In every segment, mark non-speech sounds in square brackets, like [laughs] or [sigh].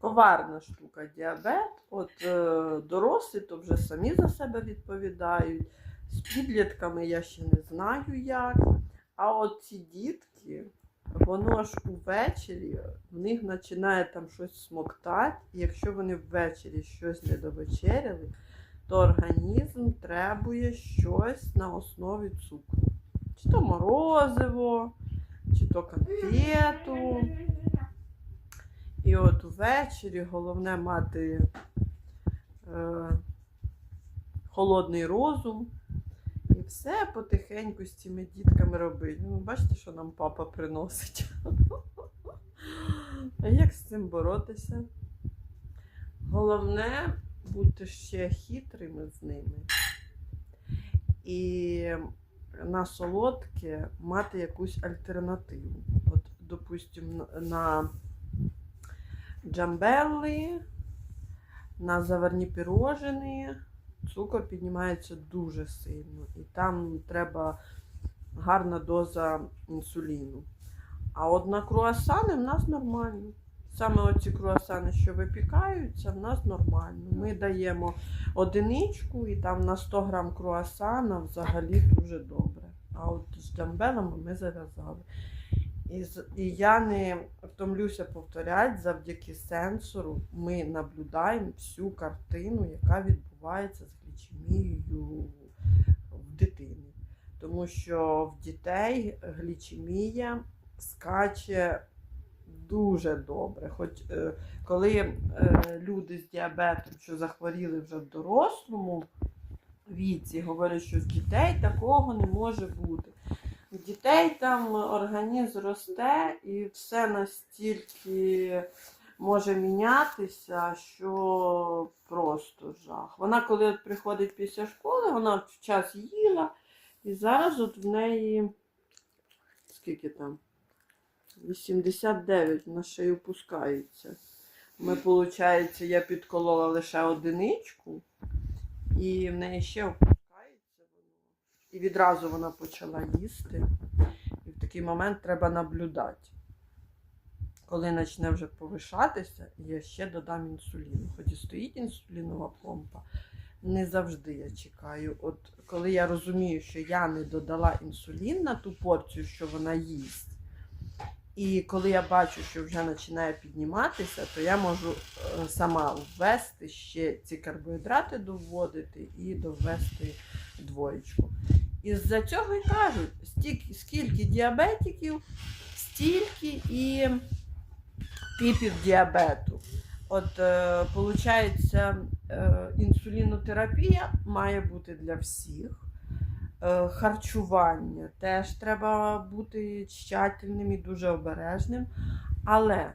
коварна штука діабет. От е, дорослі то вже самі за себе відповідають. З підлітками я ще не знаю як. А от ці дітки, воно ж увечері, в них починає там щось смоктати, і якщо вони ввечері щось не довечеряли, то організм требує щось на основі цукру. Чи то морозиво, чи то конфету. І от увечері головне мати е, холодний розум. І все потихеньку з цими дітками робити. Ну, бачите, що нам папа приносить. [laughs] А як з цим боротися? Головне бути ще хитрими з ними. І на солодке мати якусь альтернативу. От, допустимо, на джамбелли, на заварні пірожини цукор піднімається дуже сильно. І там треба гарна доза інсуліну. А от на круасани в нас нормально. Саме оці круасани, що випікаються, в нас нормально. Ми даємо одиничку і там на 100 грам круасана взагалі дуже добре. А от з джамбелами ми зав'язали. І, і я не втомлюся повторяти, завдяки сенсору ми наблюдаємо всю картину, яка відбувається з глічемією в дитини. Тому що в дітей глічемія скаче дуже добре. Хоч е, коли е, люди з діабетом, що захворіли вже в дорослому віці, говорять, що в дітей такого не може бути. Дітей там організм росте і все настільки може мінятися, що просто жах. Вона, коли от приходить після школи, вона в час їла, і зараз от в неї скільки там? 89 на шею пускається. Ми, виходить, я підколола лише одиничку, і в неї ще. І відразу вона почала їсти. І в такий момент треба наблюдати. Коли почне вже повишатися, я ще додам інсуліну. Хоч і стоїть інсулінова помпа, не завжди я чекаю. От коли я розумію, що я не додала інсулін на ту порцію, що вона їсть. І коли я бачу, що вже починає підніматися, то я можу е, сама ввести ще ці карбоїдрати доводити і довести двоєчку. І з-за цього і кажуть, стільки, скільки діабетиків, стільки і типів діабету. От, е, виходить, е, інсулінотерапія має бути для всіх. Е, харчування теж треба бути тщательним і дуже обережним. Але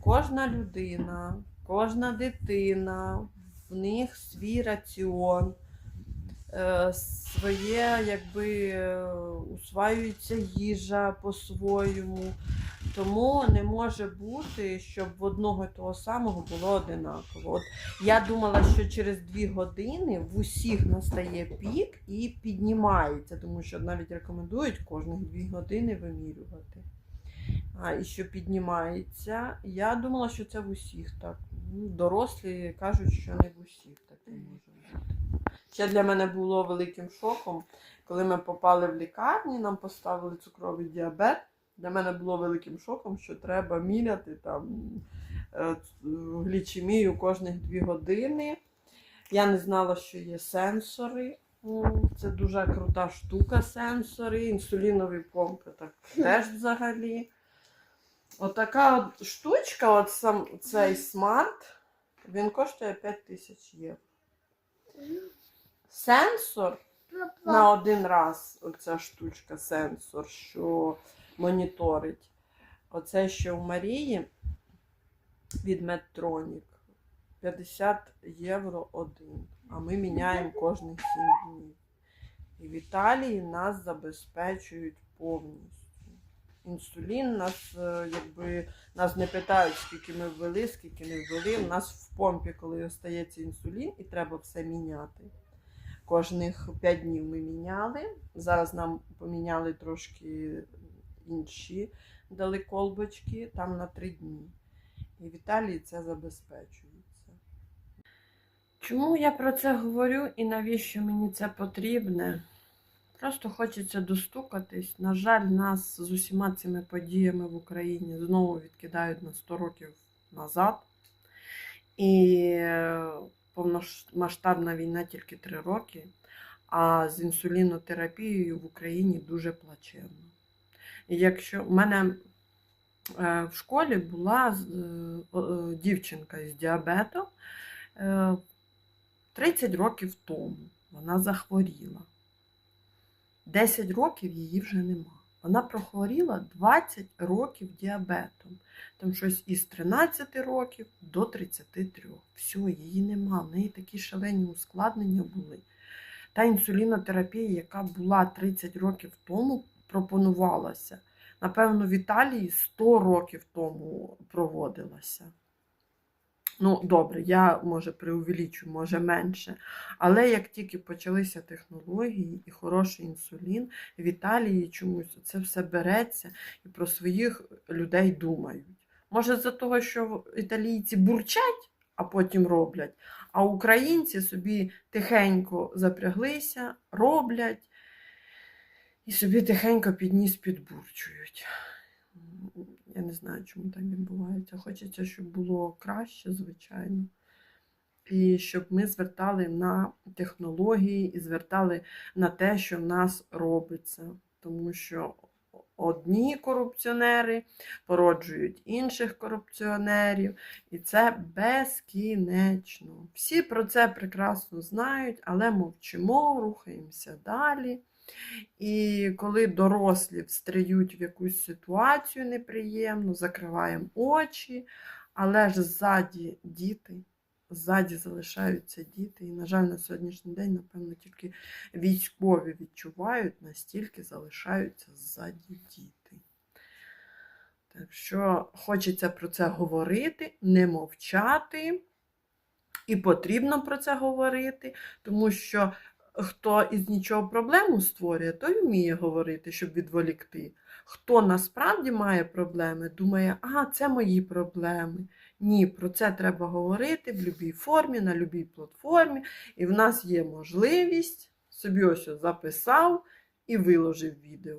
кожна людина, кожна дитина, в них свій раціон, своє, якби е, усваюється їжа по-своєму. Тому не може бути, щоб в одного і того самого було одинаково. От я думала, що через дві години в усіх настає пік і піднімається, тому що навіть рекомендують кожних дві години вимірювати. А, і що піднімається. Я думала, що це в усіх так. Дорослі кажуть, що не в усіх таке може бути. Ще для мене було великим шоком, коли ми попали в лікарні, нам поставили цукровий діабет. Для мене було великим шоком, що треба міряти там е, глічемію кожних дві години. Я не знала, що є сенсори. Це дуже крута штука, сенсори, інсулінові помпи так теж взагалі. Отака от штучка, от сам цей смарт, він коштує 5 тисяч євро. Сенсор на один раз оця штучка, сенсор, що моніторить. Оце що в Марії від Medtronic 50 євро один. А ми міняємо кожних 7 днів. І в Італії нас забезпечують повністю. Інсулін нас, е, якби нас не питають, скільки ми ввели, скільки не ввели. У нас в помпі, коли остається інсулін, і треба все міняти. Кожних 5 днів ми міняли. Зараз нам поміняли трошки інші, дали колбочки там на 3 дні. І в Італії це забезпечується. Чому я про це говорю і навіщо мені це потрібне? Просто хочеться достукатись. На жаль, нас з усіма цими подіями в Україні знову відкидають на 100 років назад. І повномасштабна війна тільки 3 роки, а з інсулінотерапією в Україні дуже плачевно. І якщо в мене е, в школі була е, е, дівчинка з діабетом е, 30 років тому. Вона захворіла. 10 років її вже нема. Вона прохворіла 20 років діабетом. Там щось із 13 років до 33. Все, її нема. В неї такі шалені ускладнення були. Та інсулінотерапія, яка була 30 років тому, пропонувалася. Напевно, в Італії 100 років тому проводилася. Ну, добре, я може преувеличу, може менше. Але як тільки почалися технології і хороший інсулін, в Італії чомусь це все береться і про своїх людей думають. Може, за того, що італійці бурчать, а потім роблять, а українці собі тихенько запряглися, роблять і собі тихенько під ніс підбурчують. Я не знаю, чому так відбувається. Хочеться, щоб було краще, звичайно. І щоб ми звертали на технології і звертали на те, що в нас робиться. Тому що одні корупціонери породжують інших корупціонерів, і це безкінечно. Всі про це прекрасно знають, але мовчимо, рухаємося далі. І коли дорослі встають в якусь ситуацію неприємну, закриваємо очі, але ж ззаді діти, ззаді залишаються діти. І, на жаль, на сьогоднішній день, напевно, тільки військові відчувають, настільки залишаються ззаді діти. Так що хочеться про це говорити, не мовчати. І потрібно про це говорити, тому що хто із нічого проблему створює, той вміє говорити, щоб відволікти. Хто насправді має проблеми, думає, а, це мої проблеми. Ні, про це треба говорити в будь-якій формі, на будь-якій платформі. І в нас є можливість собі ось записав і виложив відео.